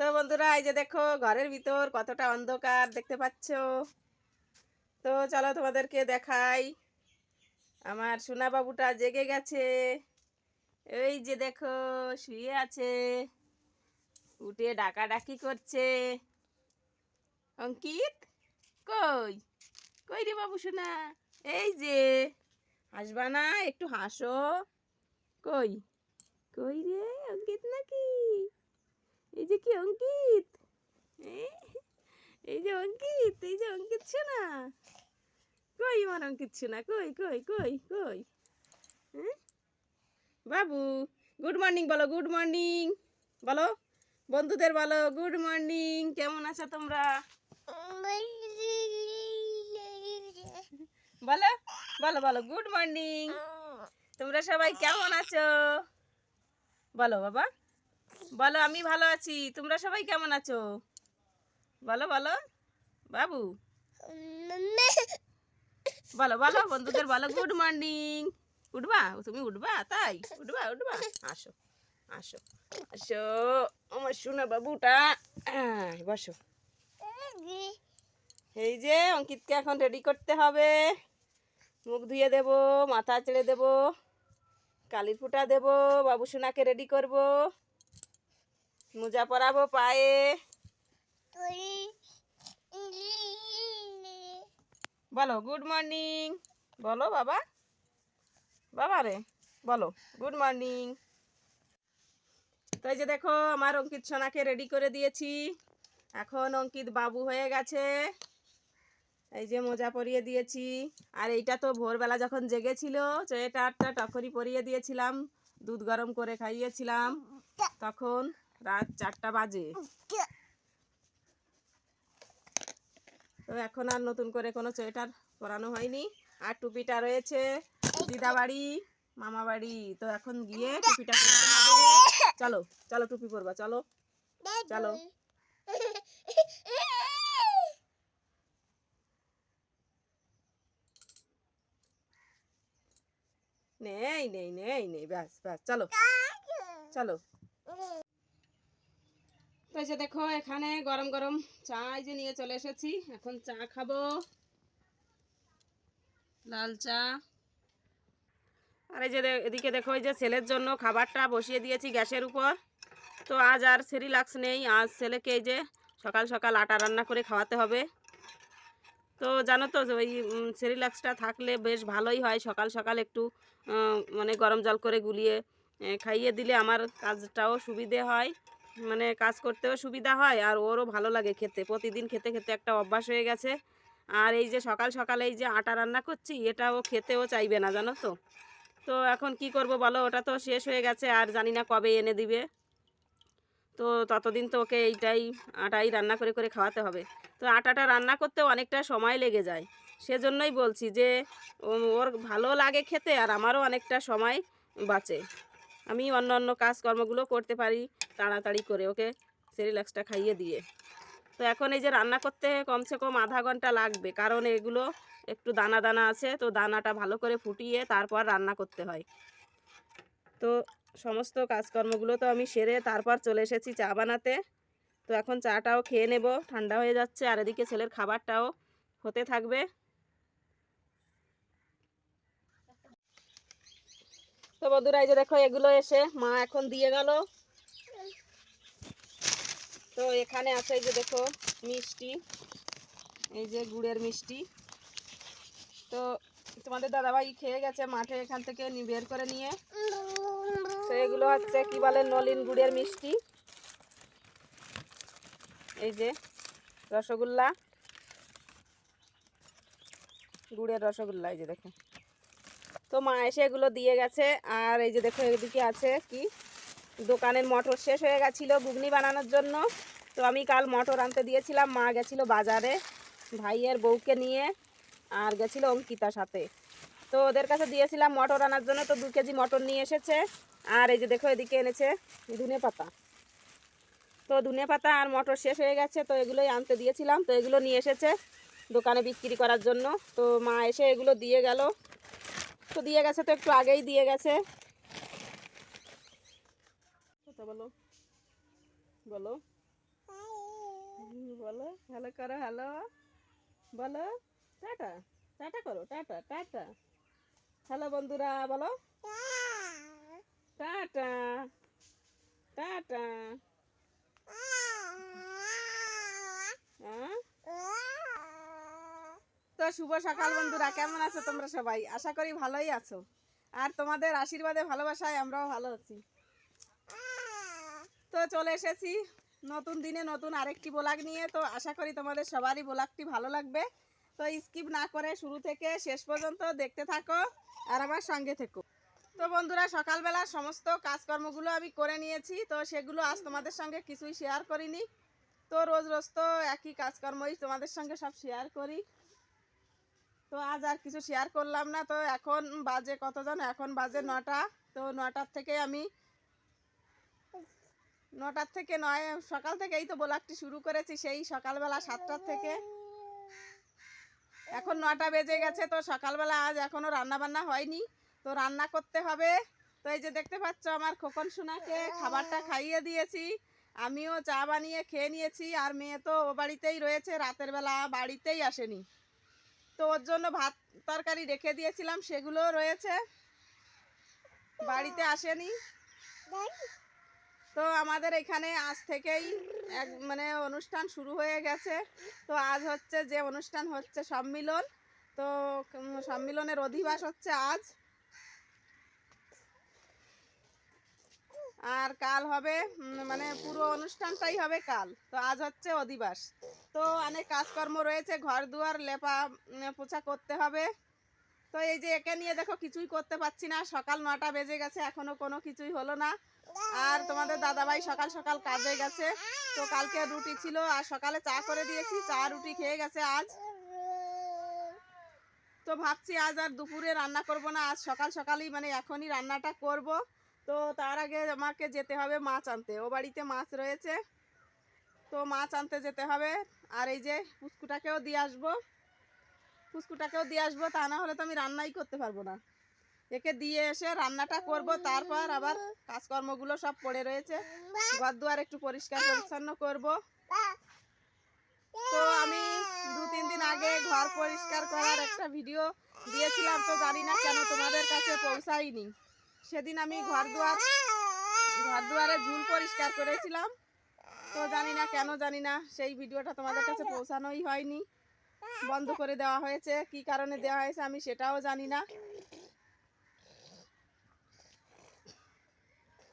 তো বন্ধুরা, এই যে দেখো, ঘরের ভিতর কতটা অন্ধকার দেখতে পাচ্ছ। তো চলো তোমাদেরকে দেখাই। আমার সোনা বাবুটা জেগে গেছে। এই যে দেখো, শুয়ে আছে। উঠে ডাকাডাকি করছে। অঙ্কিত, কই? কই রে বাবু সোনা? এই যে, হাসবা না, একটু হাসো। কই? কই রে, অঙ্কিত নাকি? এই যে কি অঙ্কিত? এই যে অঙ্কিত, এই যে অঙ্কিত শোনা কই আমার অঙ্কিত শোনা কই কই কই কই? হ্যাঁ? বাবু গুড মর্নিং বলো গুড মর্নিং বলো, বন্ধুদের বলো গুড মর্নিং কেমন আছো তোমরা? বলো বলো বলো গুড মর্নিং তোমরা সবাই কেমন আছো? বলো, বাবা। বলো, আমি ভালো আছি। তোমরা সবাই কেমন আছো? বলো বলো। বাবু। বলো বলো, বন্ধুদের বলো গুড মর্নিং উঠবা? তুমি উঠবা? তাই? উঠবা উঠবা? আসো আসো আসো। আমার শোনা বাবুটা বসো। এই যে, অঙ্কিতকে এখন রেডি করতে হবে। মুখ ধুয়ে দেব, মাথা চেড়ে দেব কালির ফুটা দেব, বাবু সোনাকে রেডি করব। মোজা পরাবো পায়ে। বলো গুড মর্নিং বলো বাবা। বাবা রে বলো গুড মর্নিং তো এই যে দেখো আমার অঙ্কিত সোনাকে রেডি করে দিয়েছি। এখন অঙ্কিত বাবু হয়ে গেছে। এই যে মোজা পরিয়ে দিয়েছি। আর এইটা তো ভোরবেলা যখন জেগেছিল সোয়েটারটা টকরি পরিয়ে দিয়েছিলাম। দুধ গরম করে খাইয়েছিলাম। তখন রাত চারটা বাজে। তো এখন আর নতুন করে কোনো সোয়েটার পরানো হয়নি। আর টুপিটা রয়েছে দিদা বাড়ি মামা বাড়ি তো এখন গিয়ে টুপিটা চলো চলো টুপি পরবা, চলো। চলো। নেই নেই নেই নেই, ব্যাস ব্যাস, চলো। চলো। যে দেখো, এখানে গরম গরম চা যে নিয়ে চলে এসেছি। এখন চা খাব। লাল চা। আর এই যে এদিকে দেখো, এই যে ছেলের জন্য খাবারটা বসিয়ে দিয়েছি গ্যাসের উপর। তো আজ আর সেরিলাক্স নেই, আজ ছেলেকে এই যে সকাল সকাল আটা রান্না করে খাওয়াতে হবে। তো জানো তো, ওই সেরিলাক্সটা থাকলে বেশ ভালোই হয়, সকাল সকাল একটু মানে গরম জল করে গুলিয়ে খাইয়ে দিলে আমার কাজটাও সুবিধে হয়। মানে কাজ করতেও সুবিধা হয় আর ওরও ভালো লাগে খেতে। প্রতিদিন খেতে খেতে একটা অভ্যাস হয়ে গেছে। আর এই যে সকাল, সকালে এই যে আটা রান্না করছি এটা ও খেতেও চাইবে না, জানো তো? তো এখন কি করব বলো? ওটা তো শেষ হয়ে গেছে, আর জানি না কবে এনে দিবে। তো ততদিন তো ওকে এইটাই, আটাই রান্না করে করে খাওয়াতে হবে। তো আটাটা রান্না করতেও অনেকটা সময় লেগে যায়। সেজন্যই বলছি যে ওর ভালো লাগে খেতে আর আমারও অনেকটা সময় বাঁচে। আমি অন্য অন্য কাজকর্মগুলো করতে পারি তাড়াতাড়ি করে, ওকে? সেরিল্যাক্সটা খাইয়ে দিয়ে। তো এখন এই যে রান্না করতে কমসে কম আধা ঘণ্টা লাগবে, কারণ এগুলো একটু দানা দানা আছে, তো দানাটা ভালো করে ফুটিয়ে তারপর রান্না করতে হয়। তো সমস্ত কাজকর্মগুলো তো আমি সেরে তারপর চলে এসেছি চা বানাতে। তো এখন চাটাও খেয়ে নেব, ঠান্ডা হয়ে যাচ্ছে, আর এদিকে ছেলের খাবারটাও হতে থাকবে। তো বন্ধুরা, এই যে দেখো, এগুলো এসে মা এখন দিয়ে গেল। তো এখানে আছে এই যে দেখো, মিষ্টি। এই যে গুড়ের মিষ্টি। তো তোমাদের দাদাভাই খেয়ে গেছে মাঠে এখান থেকে বের করে নিয়ে। তো এগুলো হচ্ছে কি বলে, নলিন গুড়ের মিষ্টি। এই যে রসগোল্লা। গুড়ের রসগোল্লা, এই যে দেখো। তো মা এসে এগুলো দিয়ে গেছে। আর এই যে দেখো এদিকে আছে কি? দোকানের মটর শেষ হয়ে গেছিল ঘুগনি বানানোর জন্য। তো আমি কাল মটর আনতে দিয়েছিলাম, মা গেছিল বাজারে ভাইয়ের বউকে নিয়ে আর গেছিল অঙ্কিতার সাথে। তো ওদের কাছে দিয়েছিলাম মটর আনার জন্য, তো দু কেজি মটর নিয়ে এসেছে। আর এই যে দেখো এদিকে এনেছে ধনে পাতা। তো ধনে পাতা আর মটর শেষ হয়ে গেছে, তো এগুলোই আনতে দিয়েছিলাম। তো এগুলো নিয়ে এসেছে দোকানে বিক্রি করার জন্য। তো মা এসে এগুলো দিয়ে গেল। তো দিয়ে গেছে তো একটু আগেই দিয়ে গেছে। বলো। বলো। বলো। হ্যালো করো হ্যালো বলো। টাটা। টাটা করো, টাটা টাটা। হ্যালো বন্ধুরা, বলো। টাটা। টাটা। হ্যাঁ শুভ সকাল, বন্ধুরা। কেমন আছো তোমরা সবাই? আশা করি ভালোই আছো। আর তোমাদের আশীর্বাদে, ভালোবাসায় আমরাও ভালো আছি। তো চলে এসেছি নতুন দিনে নতুন আরেকটি ব্লগ নিয়ে। তো আশা করি তোমাদের সবারই ব্লগটি ভালো লাগবে। তো স্কিপ না করে শুরু থেকে শেষ পর্যন্ত দেখতে থাকো আর আমার সঙ্গে থেকো। তো বন্ধুরা, সকালবেলা সমস্ত কাজকর্মগুলো আমি করে নিয়েছি। তো সেগুলো আজ তোমাদের সঙ্গে কিছুই শেয়ার করিনি। তো রোজ রোজ তো একই কাজকর্মই তোমাদের সঙ্গে সব শেয়ার করি। তো আজ আর কিছু শেয়ার করলাম না। তো এখন বাজে কতজন এখন বাজে নটা। তো নটার থেকে আমি নটার থেকে নয়, সকাল থেকেই তো ব্লগটি শুরু করেছি, সেই সকালবেলা সাতটার থেকে। এখন নটা বেজে গেছে, তো সকালবেলা আজ এখনও রান্না বান্না হয়নি। তো রান্না করতে হবে। তো এই যে দেখতে পাচ্ছ আমার খোকন সোনাকে খাবারটা খাইয়ে দিয়েছি। আমিও চা বানিয়ে খেয়ে নিয়েছি। আর মেয়ে তো ও বাড়িতেই রয়েছে, রাতের বেলা বাড়িতেই আসেনি। তো ওর জন্য ভাত তরকারি রেখে দিয়েছিলাম সেগুলো রয়েছে। বাড়িতে আসেনি। তো আমাদের এখানে আজ থেকেই এক মানে অনুষ্ঠান শুরু হয়ে গেছে। তো আজ হচ্ছে যে অনুষ্ঠান হচ্ছে সম্মিলন। তো সম্মিলনের অধিবাস হচ্ছে আজ। আর কাল হবে মানে পুরো অনুষ্ঠানটাই হবে কাল। তো আজ হচ্ছে অধিবাস। তো অনেক কাজকর্ম রয়েছে ঘর দুয়ার লেপা পোছা করতে হবে। তো এই যে একে নিয়ে দেখো, কিছুই করতে পারছি না। সকাল নটা বেজে গেছে, এখনও কোনো কিছুই হলো না। আর তোমাদের দাদাভাই সকাল সকাল কাজে গেছে। তো কালকে রুটি ছিল, আর সকালে চা করে দিয়েছি। চা, রুটি খেয়ে গেছে আজ। তো ভাবছি আজ আর দুপুরে রান্না করব না। আজ সকাল সকালই মানে এখনই রান্নাটা করব। তো তার আগে আমাকে যেতে হবে মাছ আনতে। ও বাড়িতে মাছ রয়েছে, তো মাছ আনতে যেতে হবে। আর এই যে পুচকুটাকেও দিয়ে আসব পুচকুটাকেও দিয়ে আসব, তা না হলে তো আমি রান্নাই করতে পারব না। একে দিয়ে এসে রান্নাটা করব, তারপর আবার কাজকর্মগুলো সব পড়ে রয়েছে। ঘর দুয়ার একটু পরিষ্কার পরিচ্ছন্ন করব। তো আমি দু তিন দিন আগে ঘর পরিষ্কার করার একটা ভিডিও দিয়েছিলাম, তো জানি না কেন তোমাদের কাছে পৌঁছাইনি সেদিন আমি ঘর দুয়ার ঘর দুয়ারে ঝুল পরিষ্কার করেছিলাম। তো জানি না কেন জানি না, সেই ভিডিওটা তোমাদের কাছে পৌঁছানোই হয়নি। বন্ধ করে দেওয়া হয়েছে। কি কারণে দেওয়া হয়েছে আমি সেটাও জানি না।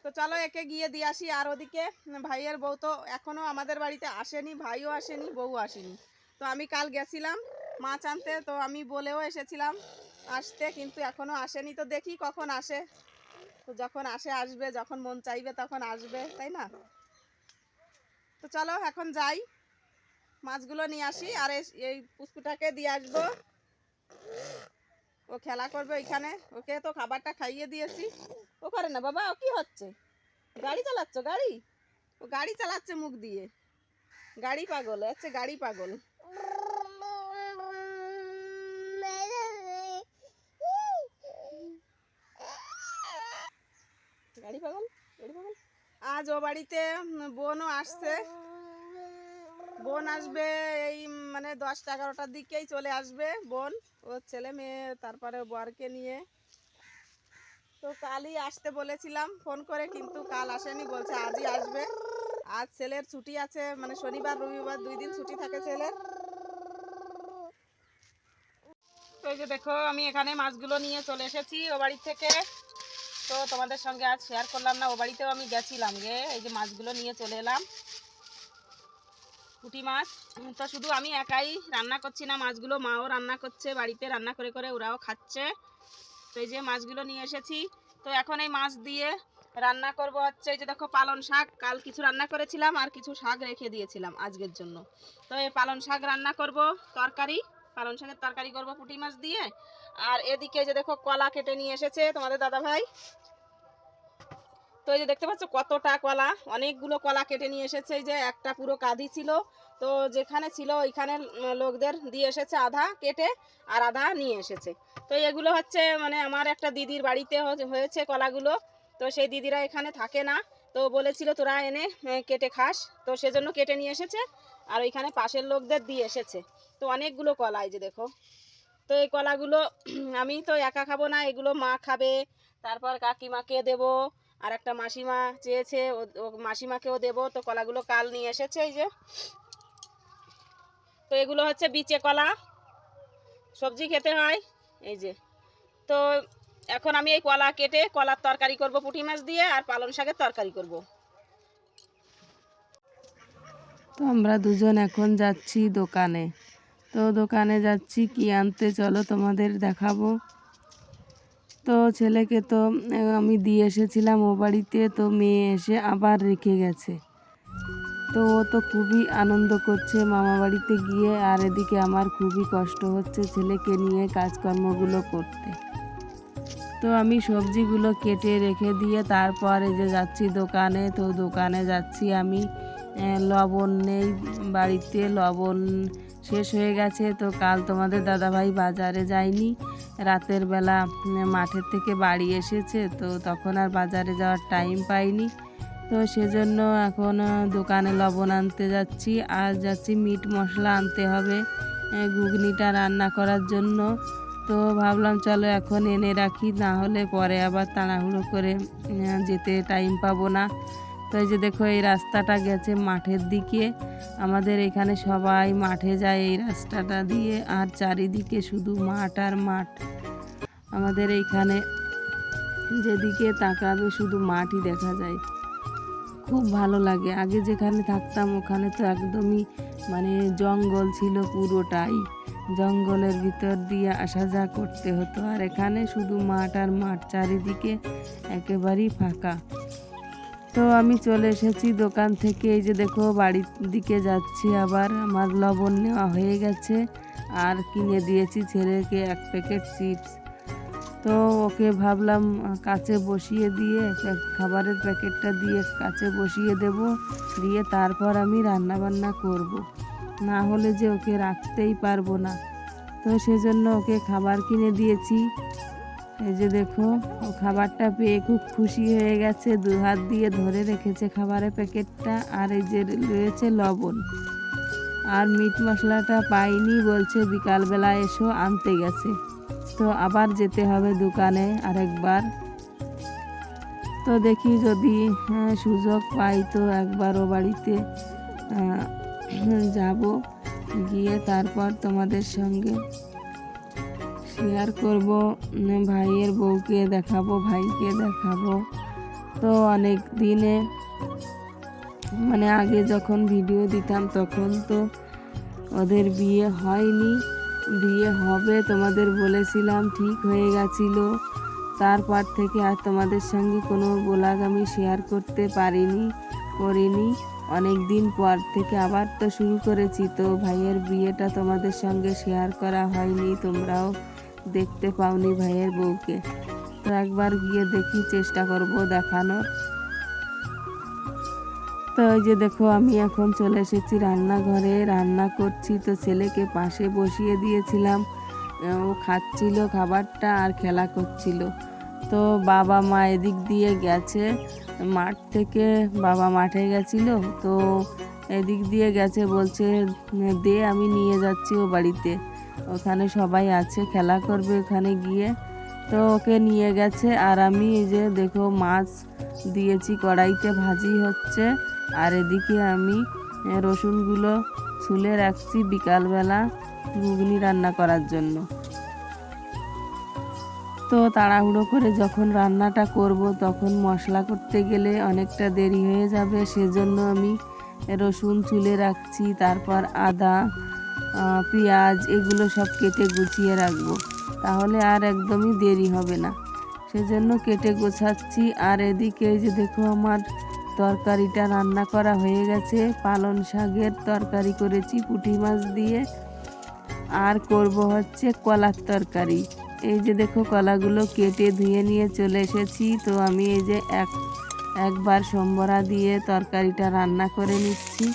তো চলো একে গিয়ে দিয়ে আসি। আর ওদিকে ভাইয়ের বউ তো এখনও আমাদের বাড়িতে আসেনি, ভাইও আসেনি বউ আসেনি। তো আমি কাল গেছিলাম মাছ আনতে, তো আমি বলেও এসেছিলাম আসতে, কিন্তু এখনও আসেনি। তো দেখি কখন আসে। তো যখন আসে, আসবে, যখন মন চাইবে তখন আসবে, তাই না? তো চলো এখন যাই, মাছগুলো নিয়ে আসি, আর এই পুষ্কুটাকে দিয়ে আসব। ও খেলা করবে ওইখানে, ওকে তো খাবারটা খাইয়ে দিয়েছি। ও করে না, বাবা, ও কি হচ্ছে? গাড়ি চালাচ্ছ, গাড়ি? ও গাড়ি চালাচ্ছে মুখ দিয়ে। গাড়ি পাগল, হচ্ছে গাড়ি পাগল গাড়ি পাগল গাড়ি পাগল আজ ও বাড়িতে বোনও আসছে। বোন আসবে এই মানে দশটা এগারোটার দিকেই চলে আসবে বোন। ওর ছেলে মেয়ে, তারপরে বরকে নিয়ে। তো কালই আসতে বলেছিলাম ফোন করে, কিন্তু কাল আসেনি, বলছে আজই আসবে। আজ ছেলের ছুটি আছে মানে শনিবার, রবিবার, দুই দিন ছুটি থাকে ছেলের। তো এই যে দেখো, আমি এখানে মাছগুলো নিয়ে চলে এসেছি ও বাড়ি থেকে। তো তোমাদের সঙ্গে আজ শেয়ার করলাম না, ও বাড়িতেও আমি গেছিলাম গে। এই যে মাছগুলো নিয়ে চলে এলাম। পুঁটি মাছ। তো শুধু আমি একাই রান্না করছি না, মাছগুলো মাও রান্না করছে, বাড়িতে রান্না করে করে ওরাও খাচ্ছে। তো এই যে মাছগুলো নিয়ে এসেছি। তো এখন এই মাছ দিয়ে রান্না করব হচ্ছে এই যে দেখো পালন শাক। কাল কিছু রান্না করেছিলাম আর কিছু শাক রেখে দিয়েছিলাম আজকের জন্য। তো এই পালন শাক রান্না করব, তরকারি। পালন শাকের তরকারি করব পুঁটি মাছ দিয়ে। আর এদিকে যে দেখো কলা কেটে নিয়ে এসেছে তোমাদের দাদা ভাই। তো এই যে দেখতে পাচ্ছ কতটা কলা, অনেকগুলো কলা কেটে নিয়ে এসেছে, এই যে একটা পুরো কাঁদি ছিল। তো যেখানে ছিল ওইখানে লোকদের দিয়ে এসেছে আধা কেটে আর আধা নিয়ে এসেছে। তো এগুলো হচ্ছে মানে আমার একটা দিদির বাড়িতে হয়েছে কলাগুলো। তো সেই দিদিরা এখানে থাকে না। তো বলেছিল তোরা এনে কেটে খাস। তো সেজন্য কেটে নিয়ে এসেছে। আর ওইখানে পাশের লোকদের দিয়ে এসেছে। তো অনেকগুলো কলা এই যে দেখো। তো এই কলাগুলো আমি তো একা খাব না, এগুলো মা খাবে। তারপর কাকিমাকে দেব, আর একটা মাসিমা চেয়েছে, ও- মাসিমাকেও দেব। তো কলাগুলো কাল নিয়ে এসেছে এই যে। তো এগুলো হচ্ছে বিচে কলা, সবজি খেতে হয়, এই যে। তো এখন আমি এই কলা কেটে কলার তরকারি করব, পুঁটি মাছ দিয়ে, আর পালং শাকের তরকারি করব। তো আমরা দুজন এখন যাচ্ছি দোকানে। তো দোকানে যাচ্ছি, কি আনতে চলো তোমাদের দেখাবো। তো ছেলেকে তো আমি দিয়ে এসেছিলাম ও বাড়িতে, তো মেয়ে এসে আবার রেখে গেছে। তো ও তো খুবই আনন্দ করছে মামা বাড়িতে গিয়ে, আর এদিকে আমার খুবই কষ্ট হচ্ছে ছেলেকে নিয়ে কাজকর্মগুলো করতে। তো আমি সবজিগুলো কেটে রেখে দিয়ে তারপর এই যে যাচ্ছি দোকানে, তো দোকানে যাচ্ছি আমি। লবণ নেই বাড়িতে, লবণ শেষ হয়ে গেছে, তো কাল তোমাদের দাদাভাই বাজারে যায়নি। রাতের বেলা মাঠের থেকে বাড়ি এসেছে, তো তখন আর বাজারে যাওয়ার টাইম পাইনি। তো সেজন্য এখন দোকানে লবণ আনতে যাচ্ছি। আর যাচ্ছি মিট মশলা আনতে হবে ঘুগনিটা রান্না করার জন্য। তো ভাবলাম, চলো এখন এনে রাখি, না হলে পরে আবার তাড়াহুড়ো করে যেতে টাইম পাবো না। তো এই যে দেখো, এই রাস্তাটা গেছে মাঠের দিকে। আমাদের এখানে সবাই মাঠে যায় এই রাস্তাটা দিয়ে, আর চারিদিকে শুধু মাঠ আর মাঠ। আমাদের এইখানে যেদিকে তাকাবে শুধু মাঠই দেখা যায়। খুব ভালো লাগে। আগে যেখানে থাকতাম ওখানে তো একদমই মানে জঙ্গল ছিল পুরোটাই। জঙ্গলের ভিতর দিয়ে আসা যা করতে হতো। আর এখানে শুধু মাঠ আর মাঠ, চারিদিকে একেবারেই ফাঁকা। তো আমি চলে এসেছি দোকান থেকে। এই যে দেখো, বাড়ির দিকে যাচ্ছি আবার। আমার লবণ নেওয়া হয়ে গেছে। আর কিনে দিয়েছি ছেলেকে এক প্যাকেট চিপস। তো ওকে ভাবলাম কাছে বসিয়ে দিয়ে খাবারের প্যাকেটটা দিয়ে কাছে বসিয়ে দেব। দিয়ে তারপর আমি রান্না বান্না করব। না হলে যে ওকে রাখতেই পারব না। তো সেজন্য ওকে খাবার কিনে দিয়েছি। এই যে দেখো ও খাবারটা পেয়ে খুব খুশি হয়ে গেছে দু হাত দিয়ে ধরে রেখেছে খাবারের প্যাকেটটা আর এই যে রয়েছে লবণ। আর মিট মশলাটা পাইনি বলছে বিকালবেলা এসো আনতে গেছে। তো আবার যেতে হবে দোকানে আরেকবার। তো দেখি যদি হ্যাঁ, সুযোগ পাই তো একবার ও বাড়িতে যাব গিয়ে তারপর তোমাদের সঙ্গে শেয়ার করব ভাইয়ের বউকে দেখাবো, ভাইকে দেখাবো। তো অনেক দিনে মানে আগে যখন ভিডিও দিতাম তখন তো ওদের বিয়ে হয়নি। বিয়ে হবে তোমাদের বলেছিলাম, ঠিক হয়ে গেছিল। তারপর থেকে আর তোমাদের সঙ্গে কোনো ব্লগ আমি শেয়ার করতে পারিনি, করিনি। অনেক দিন পর থেকে আবার তো শুরু করেছি, তো ভাইয়ের বিয়েটা তোমাদের সঙ্গে শেয়ার করা হয়নি, তোমরাও দেখতে পাওনি ভাইয়ের বউকে। তো একবার গিয়ে দেখি, চেষ্টা করব দেখানোর। তো এই যে দেখো, আমি এখন চলে এসেছি রান্নাঘরে। রান্না করছি তো ছেলেকে পাশে বসিয়ে দিয়েছিলাম। ও খাচ্ছিল খাবারটা আর খেলা করছিল। তো বাবা মা এদিক দিয়ে গেছে। মাঠ থেকে বাবা মাঠে গেছিল। তো এদিক দিয়ে গেছে, বলছে, দে, আমি নিয়ে যাচ্ছি ও বাড়িতে। ওখানে সবাই আছে, খেলা করবে ওখানে গিয়ে। তো ওকে নিয়ে গেছে আর আমি এই যে দেখো মাছ দিয়েছি, কড়াইতে ভাজি হচ্ছে। আর এদিকে আমি রসুনগুলো ছুলে রাখছি বিকালবেলা ঘুগনি রান্না করার জন্য। তো তাড়াহুড়ো করে যখন রান্নাটা করব, তখন মশলা করতে গেলে অনেকটা দেরি হয়ে যাবে। সেজন্য আমি রসুন চুলে রাখছি, তারপর আদা পেঁয়াজ, এগুলো সব কেটে গুছিয়ে রাখব। তাহলে আর একদমই দেরি হবে না। সেজন্য কেটে গোছাচ্ছি। আর এদিকে যে দেখো আমার তরকারিটা রান্না করা হয়ে গেছে। পালন শাকের তরকারি করেছি পুঁটি মাছ দিয়ে। আর করব হচ্ছে কলার তরকারি। এই যে দেখো কলাগুলো কেটে ধুয়ে নিয়ে চলে এসেছি। তো আমি এই যে এক, একবার সম্বরা দিয়ে তরকারিটা রান্না করে নিচ্ছি।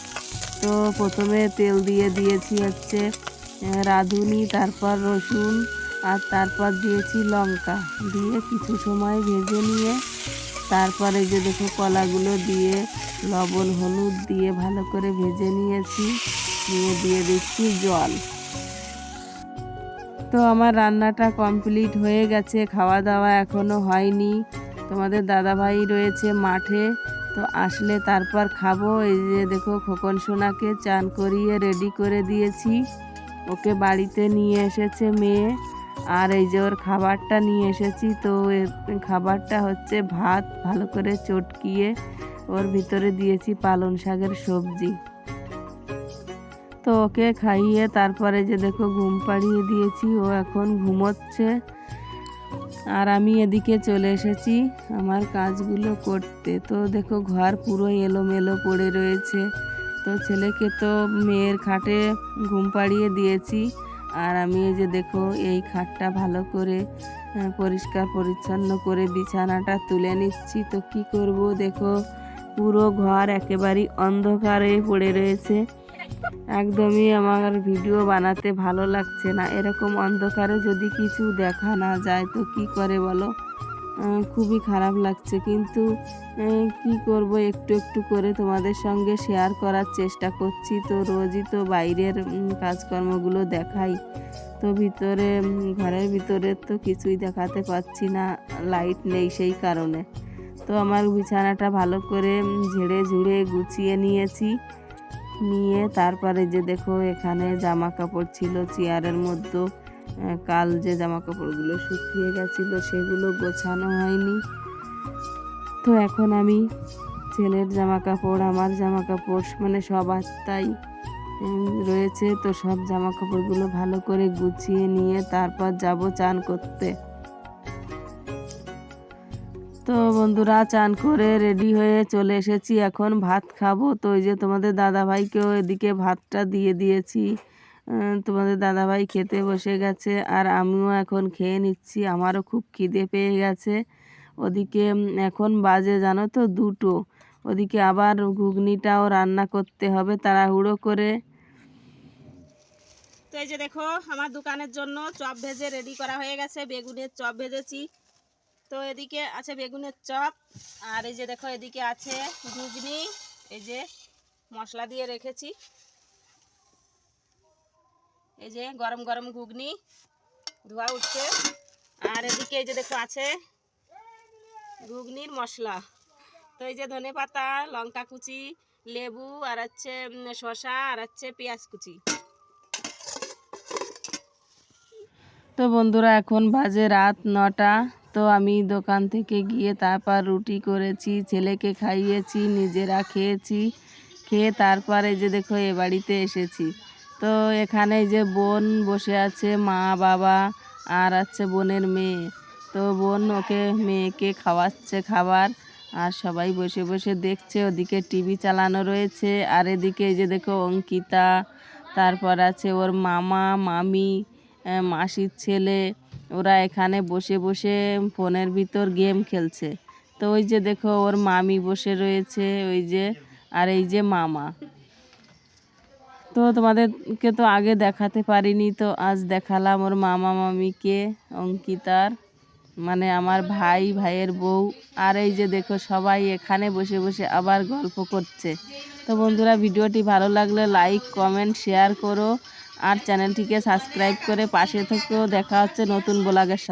তো প্রথমে তেল দিয়ে দিয়েছি হচ্ছে রাঁধুনি, তারপর রসুন, আর তারপর দিয়েছি লঙ্কা। দিয়ে কিছু সময় ভেজে নিয়ে, তারপরে যে দেখো কলাগুলো দিয়ে লবণ, হলুদ দিয়ে ভালো করে ভেজে নিয়েছি, নিয়ে দিয়ে দিচ্ছি জল। তো আমার রান্নাটা কমপ্লিট হয়ে গেছে, খাওয়া দাওয়া এখনও হয়নি। তোমাদের দাদা ভাই রয়েছে মাঠে তো আসলে তারপর খাব, এই যে দেখো খোকন সোনাকে চান করিয়ে রেডি করে দিয়েছি। ওকে বাড়িতে নিয়ে এসেছে মেয়ে, আর এই যে ওর খাবারটা নিয়ে এসেছি। তো খাবারটা হচ্ছে ভাত, ভালো করে চটকিয়ে ওর ভিতরে দিয়েছি পালং শাকের সবজি। তো ওকে খাইয়ে তারপরে যে দেখো ঘুম পাড়িয়ে দিয়েছি, ও এখন ঘুমোচ্ছে। আর আমি এদিকে চলে এসেছি আমার কাজগুলো করতে। তো দেখো ঘর পুরো এলোমেলো পড়ে রয়েছে। তো ছেলেকে তো মেয়ের খাটে ঘুম পাড়িয়ে দিয়েছি। আর আমি এই যে দেখো এই খাটটা ভালো করে পরিষ্কার পরিচ্ছন্ন করে বিছানাটা তুলে নিচ্ছি। তো কি করব দেখো, পুরো ঘর একেবারেই অন্ধকারে পড়ে রয়েছে। একদমই আমার ভিডিও বানাতে ভালো লাগছে না। এরকম অন্ধকারে যদি কিছু দেখা না যায়, তো কি করে বলো? খুবই খারাপ লাগছে। কিন্তু কি করব? একটু একটু করে তোমাদের সঙ্গে শেয়ার করার চেষ্টা করছি। তো রোজই তো বাইরের কাজকর্মগুলো দেখাই। তো ভিতরে ঘরের ভিতরে তো কিছুই দেখাতে পাচ্ছি না। লাইট নেই সেই কারণে। তো আমার বিছানাটা ভালো করে ঝেড়ে ঝুড়ে গুছিয়ে নিয়েছি। নিয়ে তারপরে যে দেখো এখানে জামা কাপড় ছিল চেয়ারের মধ্যে কাল যে জামা কাপড়গুলো শুকিয়ে গেছিল সেগুলো গোছানো হয়নি। তো এখন আমি ছেলের জামা কাপড় আমার জামা কাপড় মানে সব আত্মাই রয়েছে। তো সব জামা কাপড়গুলো ভালো করে গুছিয়ে নিয়ে তারপর যাব চান করতে। তো বন্ধুরা, চান করে রেডি হয়ে চলে এসেছি। এখন ভাত খাব। তো ওই যে তোমাদের দাদা ভাইকেও এদিকে ভাতটা দিয়ে দিয়েছি। তোমাদের দাদা ভাই খেতে বসে গেছে আর আমিও এখন খেয়ে নিচ্ছি। আমারও খুব খিদে পেয়ে গেছে। ওদিকে এখন বাজে জানো তো, দুটো। ওদিকে আবার ঘুগনিটাও রান্না করতে হবে তাড়াহুড়ো করে। তো এই যে দেখো, আমার দোকানের জন্য চপ ভেজে রেডি করা হয়ে গেছে। বেগুনের চপ ভেজেছি। তো এদিকে আছে বেগুনের চপ, আর এই যে দেখো এদিকে আছে ঘুগনি, এই যে মশলা দিয়ে রেখেছি। এই যে গরম গরম ঘুগনি, ধোয়া উঠছে। আর এদিকে এই যে দেখো আছে ঘুগনির মশলা। তো এই যে ধনে পাতা, লঙ্কা কুচি, লেবু, আর হচ্ছে শসা, আর হচ্ছে পেঁয়াজ কুচি। তো বন্ধুরা, এখন বাজে রাত নটা। তো আমি দোকান থেকে গিয়ে তারপর রুটি করেছি, ছেলেকে খাইয়েছি, নিজেরা খেয়েছি, খেয়ে তারপরে যে দেখো এ বাড়িতে এসেছি। তো এখানে যে বোন বসে আছে, মা, বাবা আর আছে বোনের মেয়ে। তো বোন ওকে, মেয়েকে খাওয়াচ্ছে খাবার আর সবাই বসে বসে দেখছে, ওদিকে টিভি চালানো রয়েছে আর এদিকে এই যে দেখো অঙ্কিতা, তারপর আছে ওর মামা, মামি মাসির ছেলে ওরা এখানে বসে বসে ফোনের ভিতর গেম খেলছে। তো ওই যে দেখো, ওর মামি বসে রয়েছে, ওই যে, আর এই যে মামা। তো তোমাদেরকে তো আগে দেখাতে পারিনি, তো আজ দেখালাম ওর মামা মামিকে, অঙ্কিতার মানে আমার ভাই, ভাইয়ের বউ। আর এই যে দেখো, সবাই এখানে বসে বসে আবার গল্প করছে। তো বন্ধুরা, ভিডিওটি ভালো লাগলে লাইক, কমেন্ট, শেয়ার করো। আর চ্যানেলটিকে সাবস্ক্রাইব করে পাশে থেকেও দেখা হচ্ছে নতুন ব্লগের সাথে।